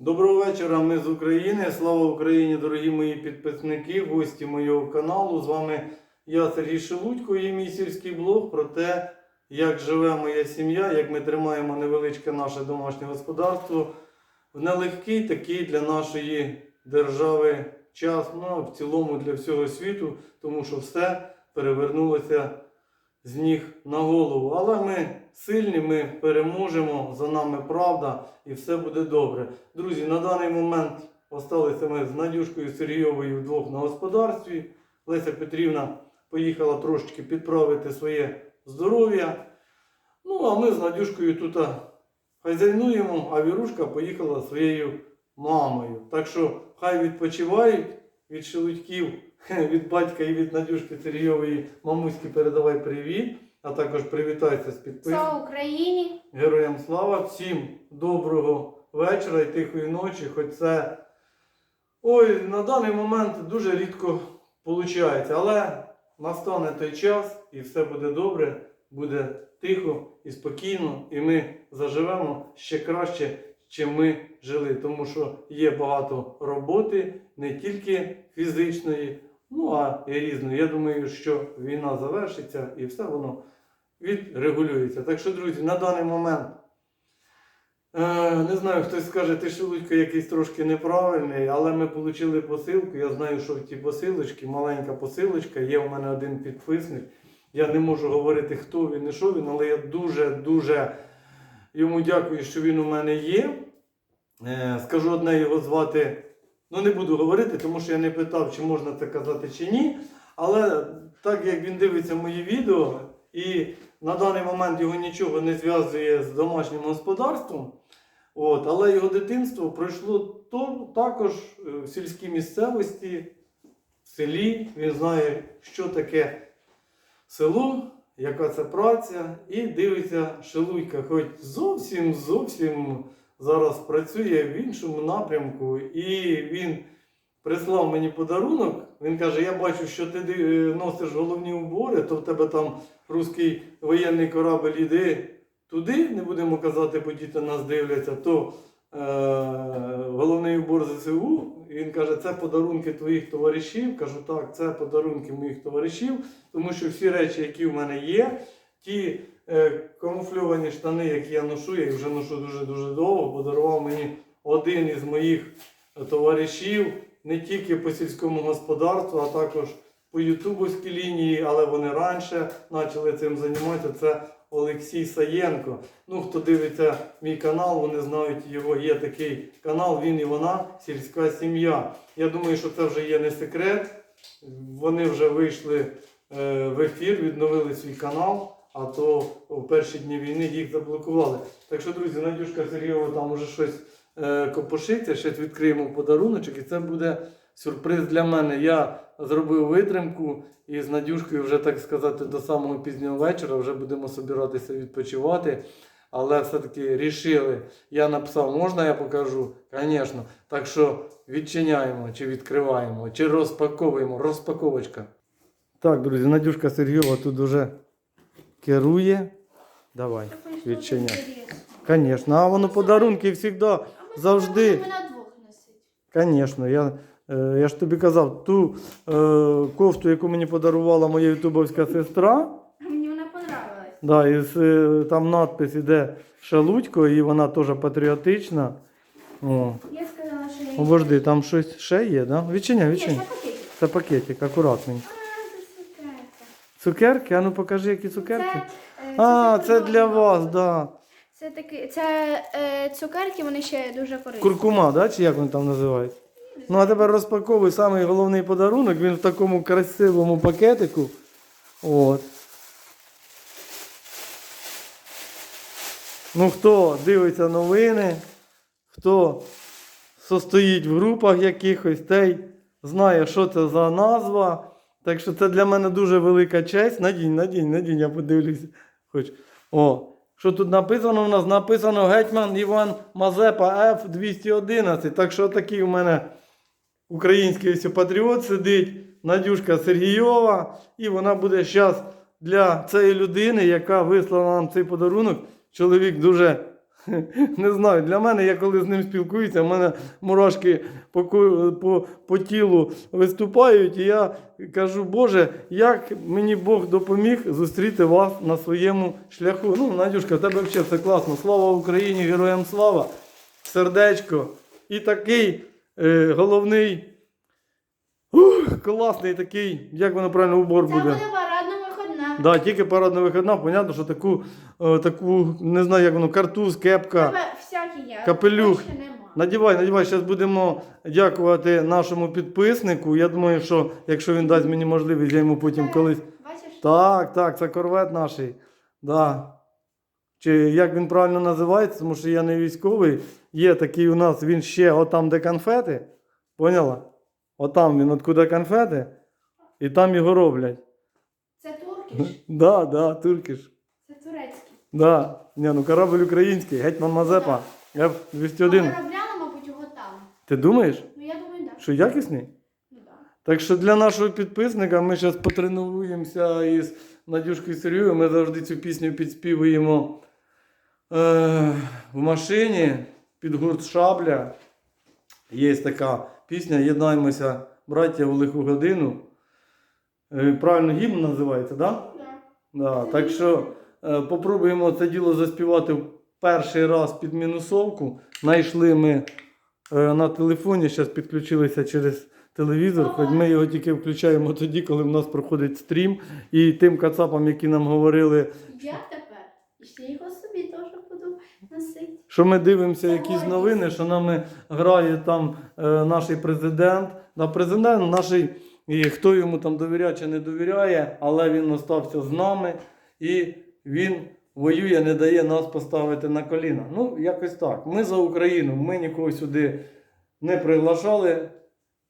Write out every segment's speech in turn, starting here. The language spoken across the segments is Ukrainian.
Доброго вечора, ми з України. Слава Україні, дорогі мої підписники, гості моєго каналу. З вами я, Сергій Шелудько, і мій сільський блог про те, як живе моя сім'я, як ми тримаємо невеличке наше домашнє господарство в нелегкий такий для нашої держави час, ну а в цілому для всього світу, тому що все перевернулося з ніг на голову. Але ми сильні, ми переможемо, за нами правда і все буде добре. Друзі, на даний момент осталися ми з Надюшкою Сергійовою вдвох на господарстві. Леся Петрівна поїхала трошечки підправити своє здоров'я. Ну, а ми з Надюшкою тут хазяйнуємо, а Вірушка поїхала своєю мамою. Так що хай відпочивають від шелудьків, від батька і від Надюшки Сергійової мамуськи передавай привіт, а також привітайся з підписом. Слава Україні! Героям слава, всім доброго вечора і тихої ночі. Хоч це ой, на даний момент дуже рідко виходить. Але настане той час і все буде добре, буде тихо і спокійно, і ми заживемо ще краще, чим ми жили. Тому що є багато роботи, не тільки фізичної, ну а і різної. Я думаю, що війна завершиться і все воно відрегулюється. Так що, друзі, на даний момент, е, не знаю, хтось скаже, ти Шелудько якийсь трошки неправильний, але ми отримали посилку. Я знаю, що в ті посилочки, маленька посилочка, є у мене один підписник. Я не можу говорити, хто він і що він, але я дуже-дуже йому дякую, що він у мене є. Е, скажу одне його звати. Ну, не буду говорити, тому що я не питав, чи можна це казати чи ні. Але так як він дивиться мої відео, і на даний момент його нічого не зв'язує з домашнім господарством. От, але його дитинство пройшло то, також е, в сільській місцевості, в селі. Він знає, що таке село, яка це праця, і дивиться Шелуйка, хоч зовсім зовсім зараз працює в іншому напрямку, і він прислав мені подарунок. Він каже: Я бачу, що ти носиш головні убори, то в тебе там руський воєнний корабль іде туди, не будемо казати, бо діти нас дивляться, то е, головний убор ЗСУ. І Він каже, це подарунки твоїх товаришів. Кажу, так, це подарунки моїх товаришів, тому що всі речі, які в мене є, ті е, камуфльовані штани, які я ношу, я їх вже ношу дуже-дуже довго, подарував мені один із моїх е, товаришів не тільки по сільському господарству, а також по ютубовській лінії, але вони раніше почали цим займатися. Це Олексій Саєнко. Ну, хто дивиться мій канал, вони знають його. Є такий канал, він і вона, сільська сім'я. Я думаю, що це вже є не секрет. Вони вже вийшли е, в ефір, відновили свій канал, а то в перші дні війни їх заблокували. Так що, друзі, Надюшка Сергійова там уже щось е, копошиться, щось відкриємо подаруночок, і це буде сюрприз для мене. Я зробив витримку і з Надюшкою вже так сказати до самого пізнього вечора вже будемо собиратися відпочивати. Але все-таки рішили. Я написав, можна я покажу? Звісно. Так що відчиняємо, чи відкриваємо, чи розпаковуємо. Розпаковочка. Так, друзі, Надюшка Сергійова тут вже керує. Давай, відчиняй. Звісно, а воно подарунки завжди. завжди. Звісно, я, я ж тобі казав, ту е, кофту, яку мені подарувала моя ютубовська сестра, Мені вона понравилась. да, і з, е, там надпис іде Шалудько, і вона теж патріотична. О, Я сказала, що я обожди, там щось ще є, да? Відчиняй, Ні, відчиняй. це пакетик. Це пакетик, акуратненько. А, це цукерка. Цукерки? А ну покажи, які цукерки. Це, е, А, це закордонна. для вас, да. Це такі, це е, цукерки, вони ще дуже корисні. Куркума, да? чи як вони там називають? Ну а тепер розпаковуй самий головний подарунок. Він в такому красивому пакетику. От. Ну, хто дивиться новини, хто состоїть в групах якихось, той знає, що це за назва. Так що це для мене дуже велика честь. Надінь, надінь, надінь, я подивлюся. Хоч. О, що тут написано у нас? Написано Гетьман Іван Мазепа Ф-211. Так що такий у мене український ось патріот сидить, Надюшка Сергійова, і вона буде зараз для цієї людини, яка вислала нам цей подарунок. Чоловік дуже Не знаю, для мене, я коли з ним спілкуюся, в мене мурашки по, по, по тілу виступають, і я кажу, Боже, як мені Бог допоміг зустріти вас на своєму шляху. Ну, Надюшка, в тебе взагалі все класно. Слава Україні, героям слава, сердечко. І такий е, головний, ух, класний такий, як воно правильно убор Це буде. буде парадна виходна. Да, тільки парадна вихідна, понятно, що таку, е, таку, не знаю, як воно, картуз, кепка. Тебе всякі є. Капелюх. більше нема. Надівай, надівай, зараз будемо дякувати нашому підписнику. Я думаю, що якщо він дасть мені можливість, я йому потім колись. Бачиш? Так, так, це корвет наш. Да. Чи як він правильно називається, тому що я не військовий. Є такий у нас, він ще отам, де конфети. Поняла? Отам він, откуда конфети, і там його роблять. Це туркіш, Да, да, туркіш. це турецький. Да. Ні, ну корабль український, гетьман Мазепа. F-201. Переробляли, мабуть, його там. Ти думаєш, Ну я думаю, так. що якісний? Ну, да. Так що для нашого підписника ми зараз потренуємося із Надюшкою Сергією. Ми завжди цю пісню підспівуємо в машині під гурт Шабля. Є така пісня Єднаймося, браття, у лиху годину. Е, правильно гімн називається, так? Да? Да. Да, так що е, попробуємо це діло заспівати в перший раз під мінусовку. Найшли ми е, на телефоні, зараз підключилися через телевізор, хоч ми його тільки включаємо тоді, коли в нас проходить стрім. І тим кацапам, які нам говорили, Я тепер. Ще його собі теж буду носити. Що ми дивимося якісь новини, що нами грає там е, наш президент. На президент наш, і хто йому там довіряє чи не довіряє, але він остався з нами і він воює, не дає нас поставити на коліна. Ну, якось так. Ми за Україну, ми нікого сюди не приглашали,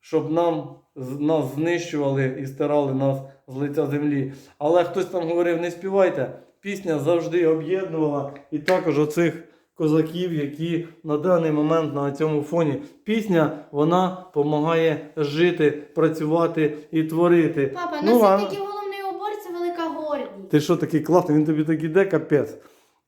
щоб нам нас знищували і стирали нас з лиця землі. Але хтось там говорив, не співайте. Пісня завжди об'єднувала і також оцих козаків, які на даний момент на цьому фоні. Пісня вона допомагає жити, працювати і творити. Папа, Ну, носити а- такий головний убор це велика гордість. Ти що такий класний, він тобі так іде, капець.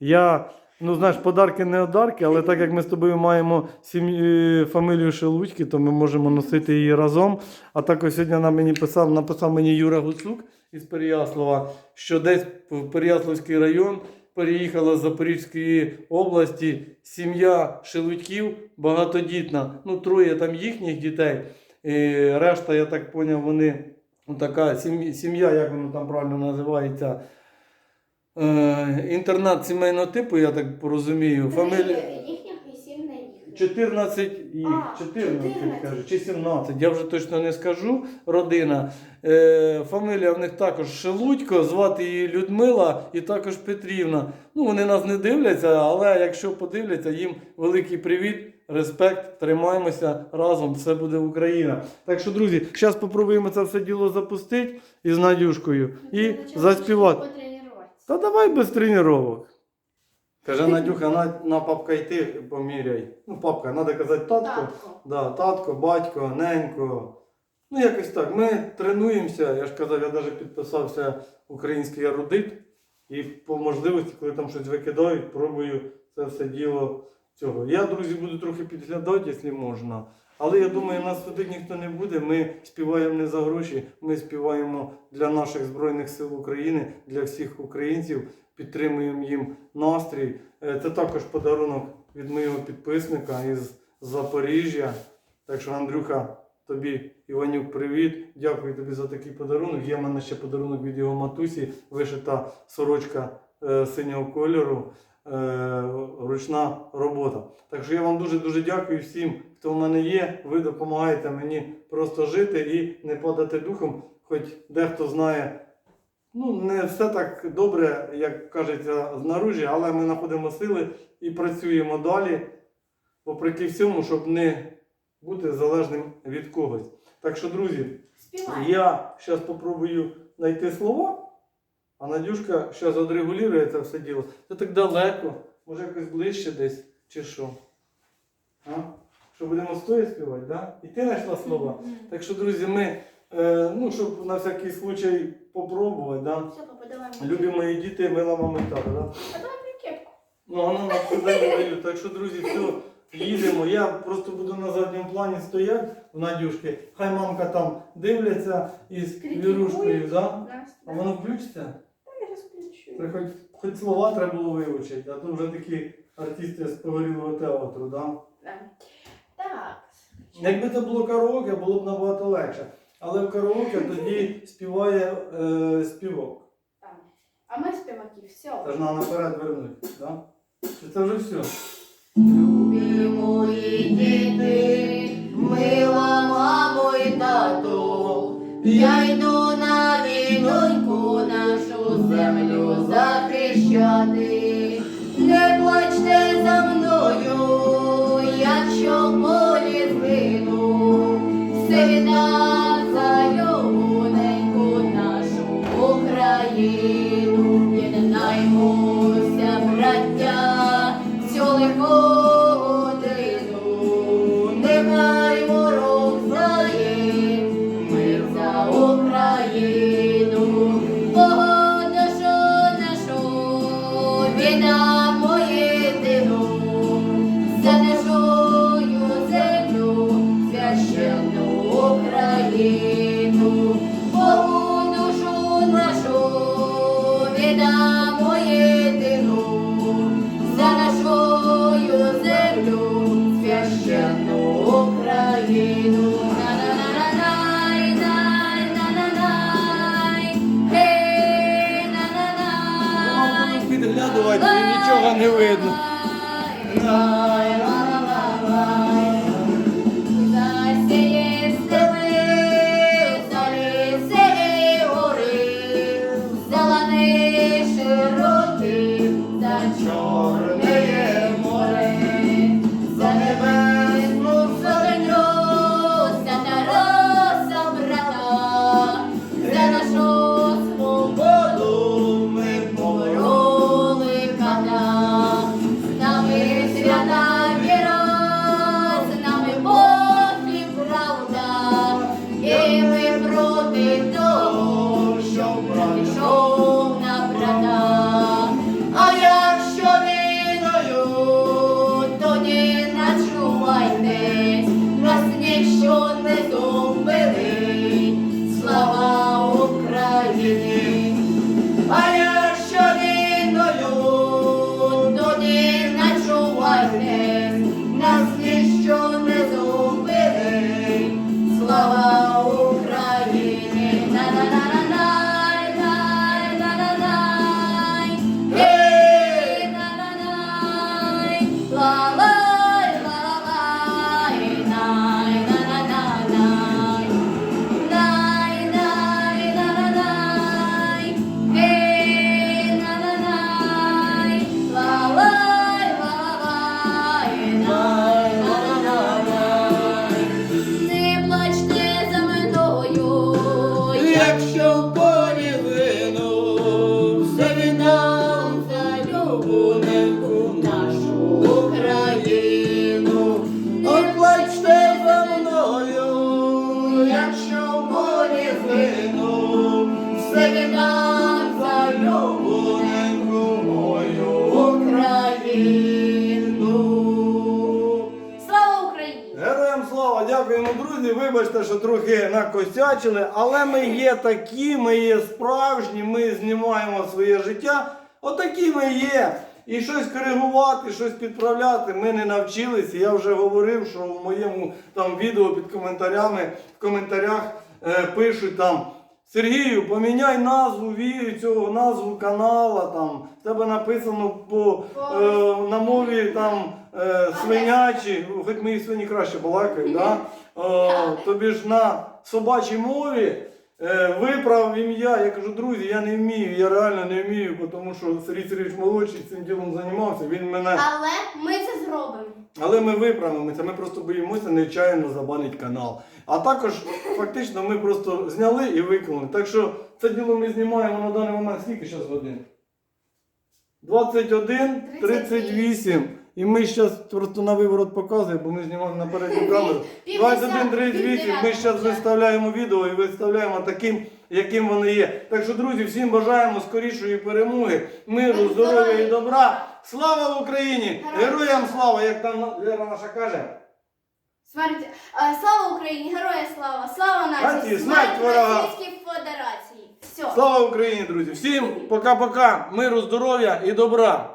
Я, ну знаєш, подарки не одарки, але так як ми з тобою маємо сім'ї, фамілію Шелудьки, то ми можемо носити її разом. А також сьогодні нам мені писав, написав мені Юра Гуцук із Переяслава, що десь в Переяславський район переїхала з Запорізької області сім'я Шелудьків багатодітна. Ну, троє там їхніх дітей. І решта, я так поняв, вони така сім'я, як воно там правильно називається. Е, інтернат сімейного типу, я так порозумію. Фамілія. Їхніх і сім не їхніх. 14 їх, А, 14, 14. кажу, чи 17, я вже точно не скажу. Родина. Е, фамілія в них також Шелудько, звати її Людмила і також Петрівна. Ну, вони нас не дивляться, але якщо подивляться, їм великий привіт, респект, тримаємося разом, все буде Україна. Так що, друзі, зараз спробуємо це все діло запустити із Надюшкою і заспівати. потренуватися. Та давай без тренувань. Каже Надюха, на, на папка йти поміряй. Ну, папка, треба казати татко. Татко. Да, татко, батько, ненько. Ну, якось так. Ми тренуємося. Я ж казав, я навіть підписався український ерудит. І по можливості, коли там щось викидають, пробую це все діло цього. Я, друзі, буду трохи підглядати, якщо можна. Але я думаю, нас судити ніхто не буде. Ми співаємо не за гроші, ми співаємо для наших Збройних сил України, для всіх українців, підтримуємо їм настрій. Е, Це також подарунок від моєго підписника із Запоріжжя. Так що, Андрюха, тобі, Іванюк, привіт. Дякую тобі за такий подарунок. Є в мене ще подарунок від його матусі, вишита сорочка е, синього кольору, е, ручна робота. Так що я вам дуже-дуже дякую всім, хто в мене є. Ви допомагаєте мені просто жити і не падати духом, хоч дехто знає. Ну, не все так добре, як кажеться, знаружі, але ми знаходимо сили і працюємо далі, попри всьому, щоб не бути залежним від когось. Так що, друзі, Співай. я зараз спробую знайти слова, а Надюшка зараз відрегулює це все діло. Це так далеко, може якось ближче десь, чи що? А? Що будемо стоя співати, да? І ти знайшла слова. Мгм. Так що, друзі, ми, е, ну, щоб на всякий случай попробувати, да? Все, папа, давай. мені. Любі мої діти, мила мама і тата, да? А давай мені кепку. Ну, а нам сюди не дають. Так що, друзі, все, їдемо. Я просто буду на задньому плані стояти у Надюшки. Хай мамка там дивляться із вірушкою, да? А воно включиться? Я розключу. Це хоч, хоч слова треба було вивчити, а то вже такі артисти з погорілого театру, да? Да. Так. Якби це було караоке, було б набагато легше. Але в караоке тоді співає е, співок. Так. А ми співаки, все. Це ж нам наперед вернуть, да? Чи це вже все? Любі мої діти, мила мамо і тато, я йду на війноньку нашу землю захищати. Не плачте за мною, якщо в полі згину, все за нашою землю, священну Україну. Підглядувати нічого не видно. Слава, дякуємо, друзі. Вибачте, що трохи накосячили, але ми є такі, ми є справжні, ми знімаємо своє життя. Отакі ми є. І щось коригувати, щось підправляти ми не навчилися. Я вже говорив, що в моєму там відео під коментарями в коментарях е, пишуть там. Сергію, поміняй назву ві- цього назву канала. Там в тебе написано по е, на мові там е, свинячі, хоч мої свині краще балакають, да? Е, тобі ж на собачій мові е, виправ ім'я. Я кажу, друзі, я не вмію, я реально не вмію, тому що Сергій Сергійович молодший цим ділом займався. Він мене. Але ми це зробимо. Але ми виправимося, ми просто боїмося нечаянно забанить канал. А також фактично ми просто зняли і виклали. Так що це діло ми знімаємо на даний момент скільки зараз годин? 21.38. І ми зараз просто на виворот показуємо, бо ми знімаємо на передню камеру. Пів 21 десят- 38, ми зараз виставляємо відео і виставляємо таким, яким вони є. Так що, друзі, всім бажаємо скорішої перемоги, миру, здоров'я і добра. Слава Україні! Героям Героям слава! Як там Вера наша каже. Смерть. Слава Україні, героя слава, слава Нації, смерть. Російській Федерації. Все. Слава Україні, друзі! Всім пока-пока, миру, здоров'я і добра!